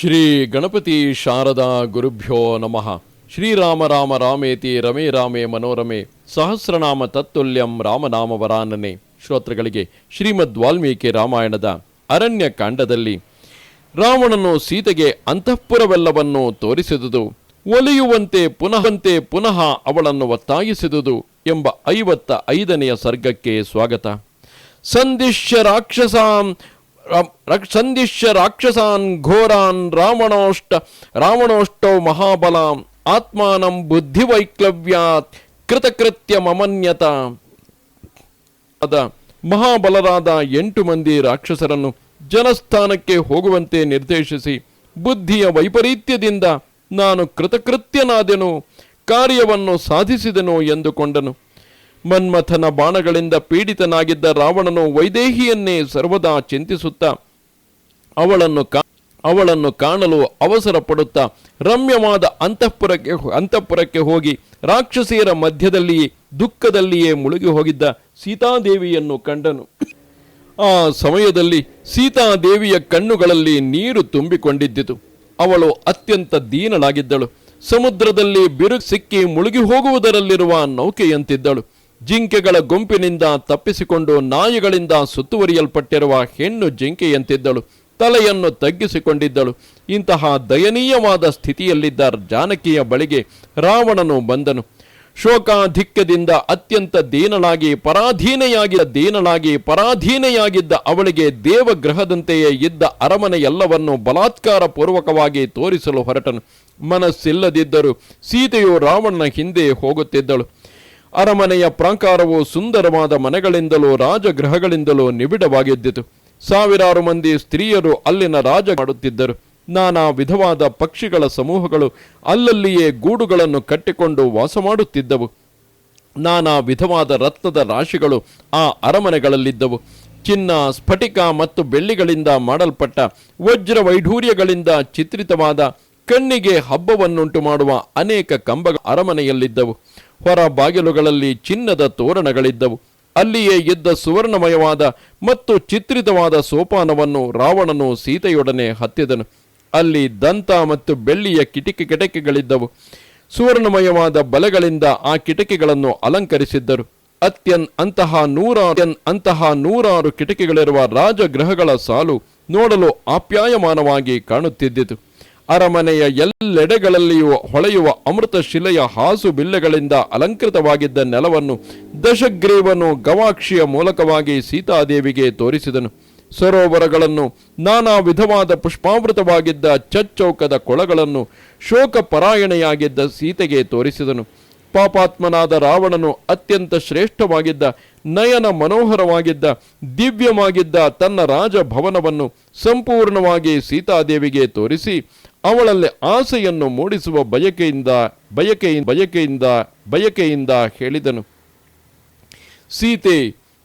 ಶ್ರೀ ಗಣಪತಿ ಶಾರದಾ ಗುರುಭ್ಯೋ ನಮಃ. ಶ್ರೀರಾಮ ರಾಮ ರಾಮೇತಿ ರಮೇ ರಾಮೇ ಮನೋರಮೆ. ಸಹಸ್ರನಾಮ ತತ್ತುಲ್ಯಂ ರಾಮನಾಮ ವರಾನನೆ. ಶ್ರೋತೃಗಳಿಗೆ ಶ್ರೀಮದ್ ವಾಲ್ಮೀಕಿ ರಾಮಾಯಣದ ಅರಣ್ಯ ಕಾಂಡದಲ್ಲಿ ರಾವಣನು ಸೀತೆಗೆ ಅಂತಃಪುರವೆಲ್ಲವನ್ನು ತೋರಿಸಿದುದು. ಒಲಿಯುವಂತೆ ಪುನಃಂತೆ ಪುನಃ ಅವಳನ್ನು ಒತ್ತಾಯಿಸಿದುದು ಎಂಬ ಐವತ್ತ ಐದನೆಯ ಸರ್ಗಕ್ಕೆ ಸ್ವಾಗತ. ಸಂದಿಶ್ಯ ರಾಕ್ಷಸಾಂ ಸಂದಿಶ್ಯ ರಾಕ್ಷಸಾನ್ ಘೋರಾನ್ ರಾವಣೋಷ್ಟ ರಾವಣೋಷ್ಟೌ ಮಹಾಬಲಾಂ ಆತ್ಮಾನಂ ಬುದ್ಧಿವೈಕ್ಲವ್ಯಾತ್ ಕೃತಕೃತ್ಯ ಮಮನ್ಯತ. ಅದ ಮಹಾಬಲರಾದ ಎಂಟು ಮಂದಿ ರಾಕ್ಷಸರನ್ನು ಜನಸ್ಥಾನಕ್ಕೆ ಹೋಗುವಂತೆ ನಿರ್ದೇಶಿಸಿ ಬುದ್ಧಿಯ ವೈಪರೀತ್ಯದಿಂದ ನಾನು ಕೃತಕೃತ್ಯನಾದೆನು, ಕಾರ್ಯವನ್ನು ಸಾಧಿಸಿದೆನು ಎಂದುಕೊಂಡನು. ಮನ್ಮಥನ ಬಾಣಗಳಿಂದ ಪೀಡಿತನಾಗಿದ್ದ ರಾವಣನು ವೈದೇಹಿಯನ್ನೇ ಸರ್ವದಾ ಚಿಂತಿಸುತ್ತಾ ಅವಳನ್ನು ಕಾ, ಅವಳನ್ನು ಕಾಣಲು ಅವಸರ ಪಡುತ್ತಾ ರಮ್ಯವಾದ ಅಂತಃಪುರಕ್ಕೆ ಅಂತಃಪುರಕ್ಕೆ ಹೋಗಿ ರಾಕ್ಷಸಿಯರ ಮಧ್ಯದಲ್ಲಿಯೇ, ದುಃಖದಲ್ಲಿಯೇ ಮುಳುಗಿ ಹೋಗಿದ್ದ ಸೀತಾದೇವಿಯನ್ನು ಕಂಡನು. ಆ ಸಮಯದಲ್ಲಿ ಸೀತಾದೇವಿಯ ಕಣ್ಣುಗಳಲ್ಲಿ ನೀರು ತುಂಬಿಕೊಂಡಿದ್ದಿತು. ಅವಳು ಅತ್ಯಂತ ದೀನಳಾಗಿದ್ದಳು. ಸಮುದ್ರದಲ್ಲಿ ಬಿರುಕು ಸಿಕ್ಕಿ ಮುಳುಗಿ ಹೋಗುವುದರಲ್ಲಿರುವ ನೌಕೆಯಂತಿದ್ದಳು. ಜಿಂಕೆಗಳ ಗುಂಪಿನಿಂದ ತಪ್ಪಿಸಿಕೊಂಡು ನಾಯಿಗಳಿಂದ ಸುತ್ತುವರಿಯಲ್ಪಟ್ಟಿರುವ ಹೆಣ್ಣು ಜಿಂಕೆಯಂತಿದ್ದಳು. ತಲೆಯನ್ನು ತಗ್ಗಿಸಿಕೊಂಡಿದ್ದಳು. ಇಂತಹ ದಯನೀಯವಾದ ಸ್ಥಿತಿಯಲ್ಲಿದ್ದ ಜಾನಕಿಯ ಬಳಿಗೆ ರಾವಣನು ಬಂದನು. ಶೋಕಾಧಿಕ್ಯದಿಂದ ಅತ್ಯಂತ ದೀನಳಾಗಿ ಪರಾಧೀನೆಯಾಗಿದ್ದ ದೀನಳಾಗಿ, ಪರಾಧೀನೆಯಾಗಿದ್ದ ಅವಳಿಗೆ ದೇವಗ್ರಹದಂತೆಯೇ ಇದ್ದ ಅರಮನೆ ಎಲ್ಲವನ್ನು ಬಲಾತ್ಕಾರ ಪೂರ್ವಕವಾಗಿ ತೋರಿಸಲು ಹೊರಟನು. ಮನಸ್ಸಿಲ್ಲದಿದ್ದರೂ ಸೀತೆಯು ರಾವಣನ ಹಿಂದೆ ಹೋಗುತ್ತಿದ್ದಳು. ಅರಮನೆಯ ಪ್ರಾಂಕಾರವು ಸುಂದರವಾದ ಮನೆಗಳಿಂದಲೂ ರಾಜಗೃಹಗಳಿಂದಲೂ ನಿಬಿಡವಾಗಿದ್ದಿತು. ಸಾವಿರಾರು ಮಂದಿ ಸ್ತ್ರೀಯರು ಅಲ್ಲಿನ ರಾಜ ಮಾಡುತ್ತಿದ್ದರು. ನಾನಾ ವಿಧವಾದ ಪಕ್ಷಿಗಳ ಸಮೂಹಗಳು ಅಲ್ಲಲ್ಲಿಯೇ ಗೂಡುಗಳನ್ನು ಕಟ್ಟಿಕೊಂಡು ವಾಸ ಮಾಡುತ್ತಿದ್ದವು. ನಾನಾ ವಿಧವಾದ ರತ್ನದ ರಾಶಿಗಳು ಆ ಅರಮನೆಗಳಲ್ಲಿದ್ದವು. ಚಿನ್ನ, ಸ್ಫಟಿಕ ಮತ್ತು ಬೆಳ್ಳಿಗಳಿಂದ ಮಾಡಲ್ಪಟ್ಟ ವಜ್ರ ವೈಢೂರ್ಯಗಳಿಂದ ಚಿತ್ರಿತವಾದ ಕಣ್ಣಿಗೆ ಹಬ್ಬವನ್ನುಂಟು ಮಾಡುವ ಅನೇಕ ಕಂಬ ಅರಮನೆಯಲ್ಲಿದ್ದವು. ಹೊರ ಬಾಗಿಲುಗಳಲ್ಲಿ ಚಿನ್ನದ ತೋರಣಗಳಿದ್ದವು. ಅಲ್ಲಿಯೇ ಇದ್ದ ಸುವರ್ಣಮಯವಾದ ಮತ್ತು ಚಿತ್ರಿತವಾದ ಸೋಪಾನವನ್ನು ರಾವಣನು ಸೀತೆಯೊಡನೆ ಹತ್ತಿದನು. ಅಲ್ಲಿ ದಂತ ಮತ್ತು ಬೆಳ್ಳಿಯ ಕಿಟಕಿ ಕಿಟಕಿಗಳಿದ್ದವು. ಸುವರ್ಣಮಯವಾದ ಬಲೆಗಳಿಂದ ಆ ಕಿಟಕಿಗಳನ್ನು ಅಲಂಕರಿಸಿದ್ದರು. ಅತ್ಯನ್ ಅಂತಹ ನೂರಾರು ಅಂತಹ ನೂರಾರು ಕಿಟಕಿಗಳಿರುವ ರಾಜಗೃಹಗಳ ಸಾಲು ನೋಡಲು ಆಪ್ಯಾಯಮಾನವಾಗಿ ಕಾಣುತ್ತಿದ್ದಿತು. ಅರಮನೆಯ ಎಲ್ಲೆಡೆಗಳಲ್ಲಿಯೂ ಹೊಳೆಯುವ ಅಮೃತ ಶಿಲೆಯ ಹಾಸು ಬಿಲ್ಲೆಗಳಿಂದ ಅಲಂಕೃತವಾಗಿದ್ದ ನೆಲವನ್ನು ದಶಗ್ರೀವನು ಗವಾಕ್ಷಿಯ ಮೂಲಕವಾಗಿ ಸೀತಾದೇವಿಗೆ ತೋರಿಸಿದನು. ಸರೋವರಗಳನ್ನು ನಾನಾ ವಿಧವಾದ ಪುಷ್ಪಾವೃತವಾಗಿದ್ದ ಚಚ್ಚೌಕದ ಕೊಳಗಳನ್ನು ಶೋಕ ಪರಾಯಣೆಯಾಗಿದ್ದ ಸೀತೆಗೆ ತೋರಿಸಿದನು. ಪಾಪಾತ್ಮನಾದ ರಾವಣನು ಅತ್ಯಂತ ಶ್ರೇಷ್ಠವಾಗಿದ್ದ, ನಯನ ಮನೋಹರವಾಗಿದ್ದ, ದಿವ್ಯವಾಗಿದ್ದ ತನ್ನ ರಾಜಭವನವನ್ನು ಸಂಪೂರ್ಣವಾಗಿ ಸೀತಾದೇವಿಗೆ ತೋರಿಸಿ, ಅವಳಲ್ಲಿ ಆಸೆಯನ್ನು ಮೂಡಿಸುವ ಬಯಕೆಯಿಂದ ಬಯಕೆಯ ಬಯಕೆಯಿಂದ ಬಯಕೆಯಿಂದ ಹೇಳಿದನು. ಸೀತೆ,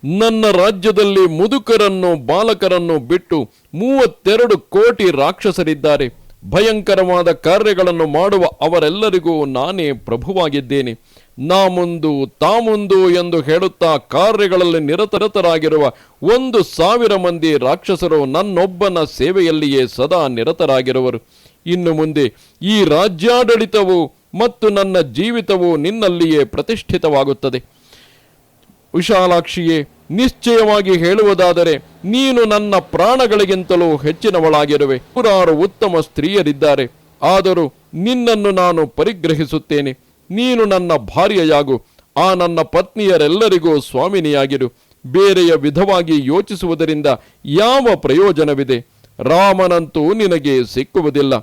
ನನ್ನ ರಾಜ್ಯದಲ್ಲಿ ಮುದುಕರನ್ನು, ಬಾಲಕರನ್ನು ಬಿಟ್ಟು ಮೂವತ್ತೆರಡು ಕೋಟಿ ರಾಕ್ಷಸರಿದ್ದಾರೆ. ಭಯಂಕರವಾದ ಕಾರ್ಯಗಳನ್ನು ಮಾಡುವ ಅವರೆಲ್ಲರಿಗೂ ನಾನೇ ಪ್ರಭುವಾಗಿದ್ದೇನೆ. ನಾ ಮುಂದು, ತಾ ಮುಂದು ಎಂದು ಹೇಳುತ್ತಾ ಕಾರ್ಯಗಳಲ್ಲಿ ನಿರತರತರಾಗಿರುವ ಒಂದು ಸಾವಿರ ಮಂದಿ ರಾಕ್ಷಸರು ನನ್ನೊಬ್ಬನ ಸೇವೆಯಲ್ಲಿಯೇ ಸದಾ ನಿರತರಾಗಿರುವರು. ಇನ್ನು ಮುಂದೆ ಈ ರಾಜ್ಯಾಡಳಿತವು ಮತ್ತು ನನ್ನ ಜೀವಿತವು ನಿನ್ನಲ್ಲಿಯೇ ಪ್ರತಿಷ್ಠಿತವಾಗುತ್ತದೆ. ವಿಶಾಲಾಕ್ಷಿಯೇ, ನಿಶ್ಚಯವಾಗಿ ಹೇಳುವುದಾದರೆ ನೀನು ನನ್ನ ಪ್ರಾಣಗಳಿಗಿಂತಲೂ ಹೆಚ್ಚಿನವಳಾಗಿರುವೆ. ನೂರಾರು ಉತ್ತಮ ಸ್ತ್ರೀಯರಿದ್ದಾರೆ. ಆದರೂ ನಿನ್ನನ್ನು ನಾನು ಪರಿಗ್ರಹಿಸುತ್ತೇನೆ. ನೀನು ನನ್ನ ಭಾರ್ಯೆಯಾಗು. ಆ ನನ್ನ ಪತ್ನಿಯರೆಲ್ಲರಿಗೂ ಸ್ವಾಮಿನಿಯಾಗಿರು. ಬೇರೆಯ ವಿಧವಾಗಿ ಯೋಚಿಸುವುದರಿಂದ ಯಾವ ಪ್ರಯೋಜನವಿದೆ? ರಾಮನಂತೂ ನಿನಗೆ ಸಿಕ್ಕುವುದಿಲ್ಲ.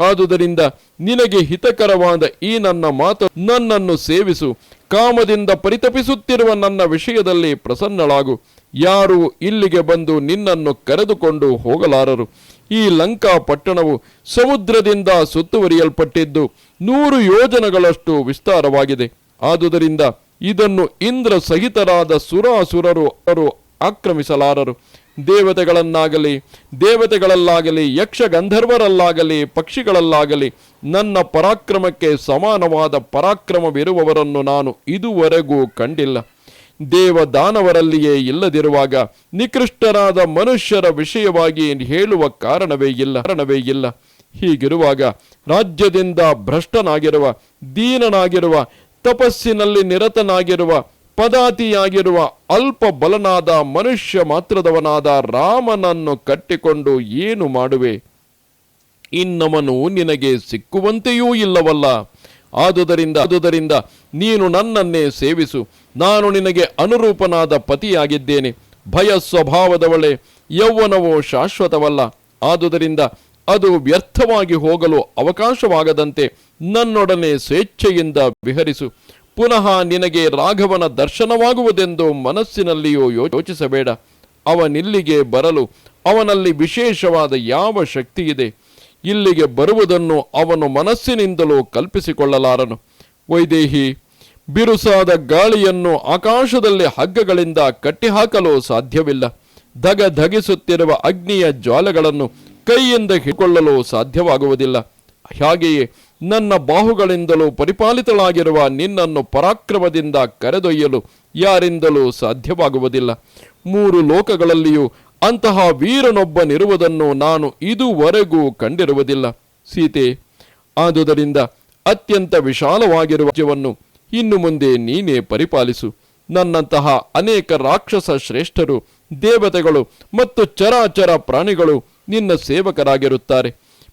ಆದುದರಿಂದ ನಿನಗೆ ಹಿತಕರವಾದ ಈ ನನ್ನ ಮಾತು ನನ್ನನ್ನು ಸೇವಿಸು. ಕಾಮದಿಂದ ಪರಿತಪಿಸುತ್ತಿರುವ ನನ್ನ ವಿಷಯದಲ್ಲಿ ಪ್ರಸನ್ನಳಾಗು. ಯಾರು ಇಲ್ಲಿಗೆ ಬಂದು ನಿನ್ನನ್ನು ಕರೆದುಕೊಂಡು ಹೋಗಲಾರರು? ಈ ಲಂಕಾ ಪಟ್ಟಣವು ಸಮುದ್ರದಿಂದ ಸುತ್ತುವರಿಯಲ್ಪಟ್ಟಿದ್ದು ನೂರು ಯೋಜನಗಳಷ್ಟು ವಿಸ್ತಾರವಾಗಿದೆ. ಆದುದರಿಂದ ಇದನ್ನು ಇಂದ್ರ ಸಹಿತರಾದ ಸುರಾಸುರರು ಅವರು ಆಕ್ರಮಿಸಲಾರರು. ದೇವತೆಗಳನ್ನಾಗಲಿ, ದೇವತೆಗಳಲ್ಲಾಗಲಿ ಯಕ್ಷ ಗಂಧರ್ವರಲ್ಲಾಗಲಿ ಪಕ್ಷಿಗಳಲ್ಲಾಗಲಿ ನನ್ನ ಪರಾಕ್ರಮಕ್ಕೆ ಸಮಾನವಾದ ಪರಾಕ್ರಮವಿರುವವರನ್ನು ನಾನು ಇದುವರೆಗೂ ಕಂಡಿಲ್ಲ. ದೇವದಾನವರಲ್ಲಿಯೇ ಇಲ್ಲದಿರುವಾಗ ನಿಕೃಷ್ಟರಾದ ಮನುಷ್ಯರ ವಿಷಯವಾಗಿ ಹೇಳುವ ಕಾರಣವೇ ಇಲ್ಲ ಕಾರಣವೇ ಇಲ್ಲ. ಹೀಗಿರುವಾಗ ರಾಜ್ಯದಿಂದ ಭ್ರಷ್ಟನಾಗಿರುವ, ದೀನನಾಗಿರುವ, ತಪಸ್ಸಿನಲ್ಲಿ ನಿರತನಾಗಿರುವ, ಪದಾತಿಯಾಗಿರುವ, ಅಲ್ಪ ಬಲನಾದ ಮನುಷ್ಯ ಮಾತ್ರದವನಾದ ರಾಮನನ್ನು ಕಟ್ಟಿಕೊಂಡು ಏನು ಮಾಡುವೆ? ಇನ್ನವನು ನಿನಗೆ ಸಿಕ್ಕುವಂತೆಯೂ ಇಲ್ಲವಲ್ಲ. ಆದುದರಿಂದ ಆದುದರಿಂದ ನೀನು ನನ್ನನ್ನೇ ಸೇವಿಸು. ನಾನು ನಿನಗೆ ಅನುರೂಪನಾದ ಪತಿಯಾಗಿದ್ದೇನೆ. ಭಯ ಸ್ವಭಾವದವಳೆ, ಯೌವನವೋ ಶಾಶ್ವತವಲ್ಲ. ಆದುದರಿಂದ ಅದು ವ್ಯರ್ಥವಾಗಿ ಹೋಗಲು ಅವಕಾಶವಾಗದಂತೆ ನನ್ನೊಡನೆ ಸ್ವೇಚ್ಛೆಯಿಂದ ವಿಹರಿಸು. ಪುನಃ ನಿನಗೆ ರಾಘವನ ದರ್ಶನವಾಗುವುದೆಂದು ಮನಸ್ಸಿನಲ್ಲಿಯೂ ಯೋಚಿಸಬೇಡ. ಅವನಿಲ್ಲಿಗೆ ಬರಲು ಅವನಲ್ಲಿ ವಿಶೇಷವಾದ ಯಾವ ಶಕ್ತಿಯಿದೆ? ಇಲ್ಲಿಗೆ ಬರುವುದನ್ನು ಅವನು ಮನಸ್ಸಿನಿಂದಲೂ ಕಲ್ಪಿಸಿಕೊಳ್ಳಲಾರನು. ವೈದೇಹಿ ಬಿರುಸಾದ ಗಾಳಿಯನ್ನು ಆಕಾಶದಲ್ಲಿ ಹಗ್ಗಗಳಿಂದ ಕಟ್ಟಿಹಾಕಲು ಸಾಧ್ಯವಿಲ್ಲ. ಧಗ ಧಗಿಸುತ್ತಿರುವ ಅಗ್ನಿಯ ಜ್ವಾಲೆಗಳನ್ನು ಕೈಯಿಂದ ಹಿಡಿಕೊಳ್ಳಲು ಸಾಧ್ಯವಾಗುವುದಿಲ್ಲ. ಹಾಗೆಯೇ ನನ್ನ ಬಾಹುಗಳಿಂದಲೂ ಪರಿಪಾಲಿತಳಾಗಿರುವ ನಿನ್ನನ್ನು ಪರಾಕ್ರಮದಿಂದ ಕರೆದೊಯ್ಯಲು ಯಾರಿಂದಲೂ ಸಾಧ್ಯವಾಗುವುದಿಲ್ಲ. ಮೂರು ಲೋಕಗಳಲ್ಲಿಯೂ ಅಂತಹ ವೀರನೊಬ್ಬನಿರುವುದನ್ನು ನಾನು ಇದುವರೆಗೂ ಕಂಡಿರುವುದಿಲ್ಲ. ಸೀತೆ, ಆದುದರಿಂದ ಅತ್ಯಂತ ವಿಶಾಲವಾಗಿರುವ ರಾಜ್ಯವನ್ನು ಇನ್ನು ಮುಂದೆ ನೀನೇ ಪರಿಪಾಲಿಸು. ನನ್ನಂತಹ ಅನೇಕ ರಾಕ್ಷಸ ಶ್ರೇಷ್ಠರು, ದೇವತೆಗಳು ಮತ್ತು ಚರಾಚರ ಪ್ರಾಣಿಗಳು ನಿನ್ನ ಸೇವಕರಾಗಿರುತ್ತಾರೆ.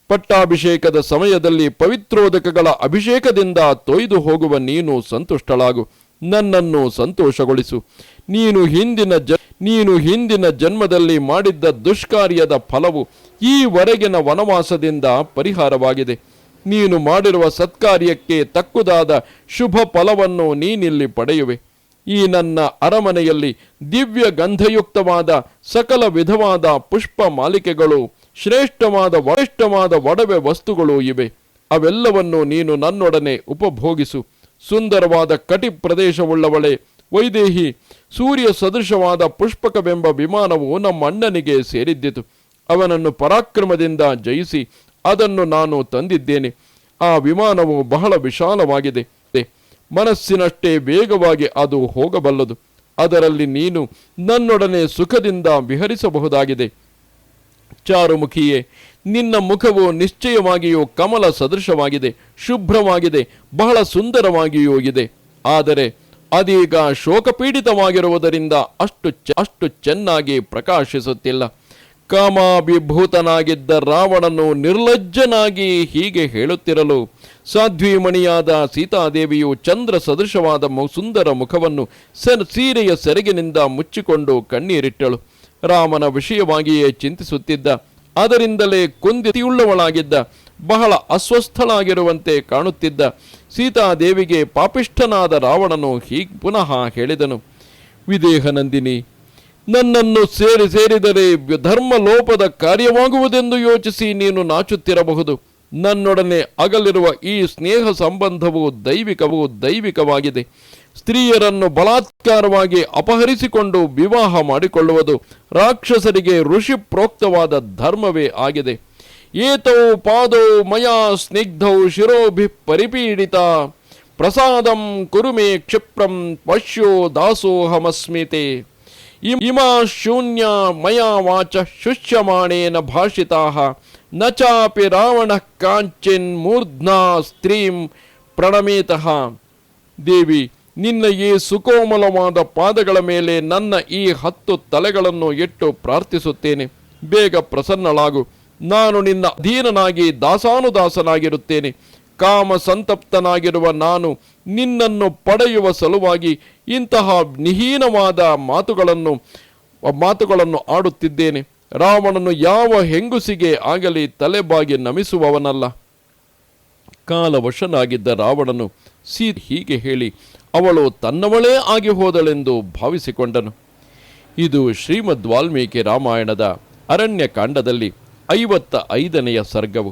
ಪಟ್ಟಾಭಿಷೇಕದ ಸಮಯದಲ್ಲಿ ಪವಿತ್ರೋದಕಗಳ ಅಭಿಷೇಕದಿಂದ ತೊಯ್ದು ಹೋಗುವ ನೀನು ಸಂತುಷ್ಟಳಾಗು. ನನ್ನನ್ನು ಸಂತೋಷಗೊಳಿಸು. ನೀನು ಹಿಂದಿನ ಜ, ನೀನು ಹಿಂದಿನ ಜನ್ಮದಲ್ಲಿ ಮಾಡಿದ್ದ ದುಷ್ಕಾರ್ಯದ ಫಲವು ಈವರೆಗಿನ ವನವಾಸದಿಂದ ಪರಿಹಾರವಾಗಿದೆ. ನೀನು ಮಾಡಿರುವ ಸತ್ಕಾರ್ಯಕ್ಕೆ ತಕ್ಕುದಾದ ಶುಭ ಫಲವನ್ನು ನೀನಿಲ್ಲಿ ಪಡೆಯುವೆ. ಈ ನನ್ನ ಅರಮನೆಯಲ್ಲಿ ದಿವ್ಯ ಗಂಧಯುಕ್ತವಾದ ಸಕಲ ವಿಧವಾದ ಪುಷ್ಪ ಮಾಲಿಕೆಗಳು, ಶ್ರೇಷ್ಠವಾದ ವರಿಷ್ಠವಾದ ಒಡವೆ ವಸ್ತುಗಳು ಇವೆ. ಅವೆಲ್ಲವನ್ನು ನೀನು ನನ್ನೊಡನೆ ಉಪಭೋಗಿಸು. ಸುಂದರವಾದ ಕಟಿ ಪ್ರದೇಶವುಳ್ಳವಳೆ, ವೈದೇಹಿ, ಸೂರ್ಯ ಸದೃಶವಾದ ಪುಷ್ಪಕವೆಂಬ ವಿಮಾನವು ನಮ್ಮ ಅಣ್ಣನಿಗೆ ಸೇರಿದ್ದಿತು. ಅವನನ್ನು ಪರಾಕ್ರಮದಿಂದ ಜಯಿಸಿ ಅದನ್ನು ನಾನು ತಂದಿದ್ದೇನೆ. ಆ ವಿಮಾನವು ಬಹಳ ವಿಶಾಲವಾಗಿದೆ. ಮನಸ್ಸಿನಷ್ಟೇ ವೇಗವಾಗಿ ಅದು ಹೋಗಬಲ್ಲದು. ಅದರಲ್ಲಿ ನೀನು ನನ್ನೊಡನೆ ಸುಖದಿಂದ ವಿಹರಿಸಬಹುದಾಗಿದೆ. ಚಾರುಮುಖಿಯೇ, ನಿನ್ನ ಮುಖವು ನಿಶ್ಚಯವಾಗಿಯೂ ಕಮಲ ಸದೃಶವಾಗಿದೆ, ಶುಭ್ರವಾಗಿದೆ, ಬಹಳ ಸುಂದರವಾಗಿಯೂ ಇದೆ. ಆದರೆ ಅದೀಗ ಶೋಕಪೀಡಿತವಾಗಿರುವುದರಿಂದ ಅಷ್ಟು ಅಷ್ಟು ಚೆನ್ನಾಗಿ ಪ್ರಕಾಶಿಸುತ್ತಿಲ್ಲ. ಕಾಮಾಭಿಭೂತನಾಗಿದ್ದ ರಾವಣನು ನಿರ್ಲಜ್ಜನಾಗಿ ಹೀಗೆ ಹೇಳುತ್ತಿರಲು, ಸಾಧ್ವಿಮಣಿಯಾದ ಸೀತಾದೇವಿಯು ಚಂದ್ರ ಸದೃಶವಾದ ಸುಂದರ ಮುಖವನ್ನು ಸೀರೆಯ ಸೆರಗಿನಿಂದ ಮುಚ್ಚಿಕೊಂಡು ಕಣ್ಣೀರಿಟ್ಟಳು. ರಾಮನ ವಿಷಯವಾಗಿಯೇ ಚಿಂತಿಸುತ್ತಿದ್ದ, ಅದರಿಂದಲೇ ಕುಂದಿತಿಯುಳ್ಳವಳಾಗಿದ್ದ, ಬಹಳ ಅಸ್ವಸ್ಥಳಾಗಿರುವಂತೆ ಕಾಣುತ್ತಿದ್ದ ಸೀತಾದೇವಿಗೆ ಪಾಪಿಷ್ಠನಾದ ರಾವಣನು ಹೀಗೆ ಪುನಃ ಹೇಳಿದನು. ವಿದೇಹನಂದಿನಿ ನನ್ನನ್ನು ಸೇರಿ ಸೇರಿದರೆ ಧರ್ಮ ಲೋಪದ ಕಾರ್ಯವಾಗುವುದೆಂದು ಯೋಚಿಸಿ ನೀನು ನಾಚುತ್ತಿರಬಹುದು. ನನ್ನೊಡನೆ ಅಗಲಿರುವ ಈ ಸ್ನೇಹ ಸಂಬಂಧವು ದೈವಿಕವು ದೈವಿಕವಾಗಿದೆ. ಸ್ತ್ರೀಯರನ್ನು ಬಲಾತ್ಕಾರವಾಗಿ ಅಪಹರಿಸಿಕೊಂಡು ವಿವಾಹ ಮಾಡಿಕೊಳ್ಳುವುದು ರಾಕ್ಷಸರಿಗೆ ಋಷಿ ಪ್ರೋಕ್ತವಾದ ಧರ್ಮವೇ ಆಗಿದೆ. ಏತೌ ಪಾದೌ ಮಯಾ ಸ್ನಿಗ್ಧೌ ಶಿರೋಭಿ ಪರಿಪೀಡಿತ. ಪ್ರಸಾದಂ ಕುರುಮೆ ಕ್ಷಿಪ್ರಂ ಪಶ್ಯೋ ದಾಸೋಹಮಸ್ಮಿತೆ. ಇಮಾ ಶೂನ್ಯ ಮಯಾ ವಾಚ ಶುಷ್ಯಮಾಣೇನ ಭಾಷಿತಾ. ನ ಚಾಪಿ ರಾವಣ ಕಾಂಚಿನ್ ಮೂರ್ಧ್ನಾ ಸ್ತ್ರೀಂ ಪ್ರಣಮೇತಃ. ದೇವಿ, ನಿನ್ನ ಈ ಸುಕೋಮಲವಾದ ಪಾದಗಳ ಮೇಲೆ ನನ್ನ ಈ ಹತ್ತು ತಲೆಗಳನ್ನು ಇಟ್ಟು ಪ್ರಾರ್ಥಿಸುತ್ತೇನೆ. ಬೇಗ ಪ್ರಸನ್ನಳಾಗು. ನಾನು ನಿನ್ನ ಅಧೀನನಾಗಿ ದಾಸಾನುದಾಸನಾಗಿರುತ್ತೇನೆ. ಕಾಮ ಸಂತಪ್ತನಾಗಿರುವ ನಾನು ನಿನ್ನನ್ನು ಪಡೆಯುವ ಸಲುವಾಗಿ ಇಂತಹ ನಿಹೀನವಾದ ಮಾತುಗಳನ್ನು ಮಾತುಗಳನ್ನು ಆಡುತ್ತಿದ್ದೇನೆ. ರಾವಣನು ಯಾವ ಹೆಂಗುಸಿಗೆ ಆಗಲಿ ತಲೆಬಾಗಿ ನಮಿಸುವವನಲ್ಲ. ಕಾಲವಶನಾಗಿದ್ದ ರಾವಣನು ಸೀ ಹೀಗೆ ಹೇಳಿ, ಅವಳು ತನ್ನವಳೇ ಆಗಿ ಹೋದಳೆಂದು ಭಾವಿಸಿಕೊಂಡನು. ಇದು ಶ್ರೀಮದ್ ವಾಲ್ಮೀಕಿ ರಾಮಾಯಣದ ಅರಣ್ಯಕಾಂಡದಲ್ಲಿ ಐವತ್ತ ಐದನೆಯ ಸರ್ಗವು.